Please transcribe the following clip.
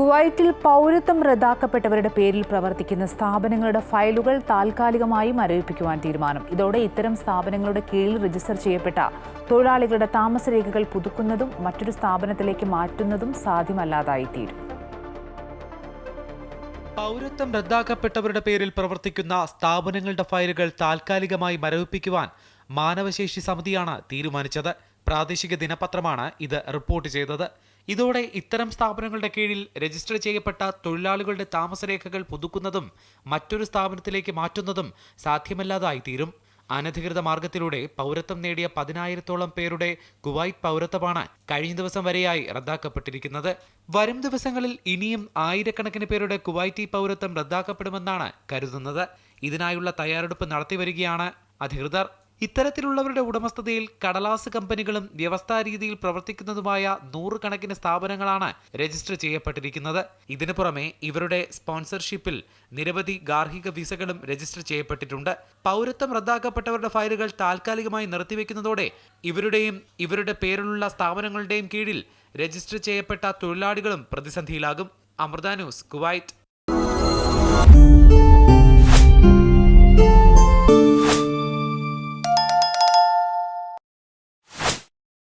കുവൈറ്റിൽ പൗരത്വം റദ്ദാക്കപ്പെട്ടവരുടെ പേരിൽ പ്രവർത്തിക്കുന്ന സ്ഥാപനങ്ങളുടെ ഫയലുകൾ താൽക്കാലികമായി മരവിപ്പിക്കുവാൻ തീരുമാനം. ഇതോടെ ഇത്തരം സ്ഥാപനങ്ങളുടെ കീഴിൽ രജിസ്റ്റർ ചെയ്യപ്പെട്ട തൊഴിലാളികളുടെ താമസരേഖകൾ പുതുക്കുന്നതും മറ്റൊരു സ്ഥാപനത്തിലേക്ക് മാറ്റുന്നതും സാധ്യമല്ലാതായി തീരും. പൗരത്വം റദ്ദാക്കപ്പെട്ടവരുടെ പേരിൽ പ്രവർത്തിക്കുന്ന സ്ഥാപനങ്ങളുടെ ഫയലുകൾ താൽക്കാലികമായി മരവിപ്പിക്കുവാൻ മാനവശേഷി സമിതിയാണ് തീരുമാനിച്ചത്. പ്രാദേശിക ദിനപത്രമാണ് ഇത് റിപ്പോർട്ട് ചെയ്തത്. ഇതോടെ ഇത്തരം സ്ഥാപനങ്ങളുടെ കീഴിൽ രജിസ്റ്റർ ചെയ്യപ്പെട്ട തൊഴിലാളികളുടെ താമസരേഖകൾ പുതുക്കുന്നതും മറ്റൊരു സ്ഥാപനത്തിലേക്ക് മാറ്റുന്നതും സാധ്യമല്ലാതായി തീരും അനധികൃത മാർഗത്തിലൂടെ പൗരത്വം നേടിയ പതിനായിരത്തോളം പേരുടെ കുവൈറ്റ് പൗരത്വമാണ് കഴിഞ്ഞ ദിവസം വരെയായി റദ്ദാക്കപ്പെട്ടിരിക്കുന്നത്. വരും ദിവസങ്ങളിൽ ഇനിയും ആയിരക്കണക്കിന് പേരുടെ കുവൈറ്റി പൗരത്വം റദ്ദാക്കപ്പെടുമെന്നാണ് കരുതുന്നത്. ഇതിനായുള്ള തയ്യാറെടുപ്പ് നടത്തിവരികയാണ് അധികൃതർ. ഇത്തരത്തിലുള്ളവരുടെ ഉടമസ്ഥതയിൽ കടലാസ് കമ്പനികളും വ്യവസ്ഥാ രീതിയിൽ പ്രവർത്തിക്കുന്നതുമായ നൂറുകണക്കിന് സ്ഥാപനങ്ങളാണ് രജിസ്റ്റർ ചെയ്യപ്പെട്ടിരിക്കുന്നത്. ഇതിനു പുറമെ ഇവരുടെ സ്പോൺസർഷിപ്പിൽ നിരവധി ഗാർഹിക വിസകളും രജിസ്റ്റർ ചെയ്യപ്പെട്ടിട്ടുണ്ട്. പൗരത്വം റദ്ദാക്കപ്പെട്ടവരുടെ ഫയലുകൾ താൽക്കാലികമായി നിർത്തിവെക്കുന്നതോടെ ഇവരുടെയും ഇവരുടെ പേരിലുള്ള സ്ഥാപനങ്ങളുടെയും കീഴിൽ രജിസ്റ്റർ ചെയ്യപ്പെട്ട തൊഴിലാളികളും പ്രതിസന്ധിയിലാകും. Amrita news Kuwait.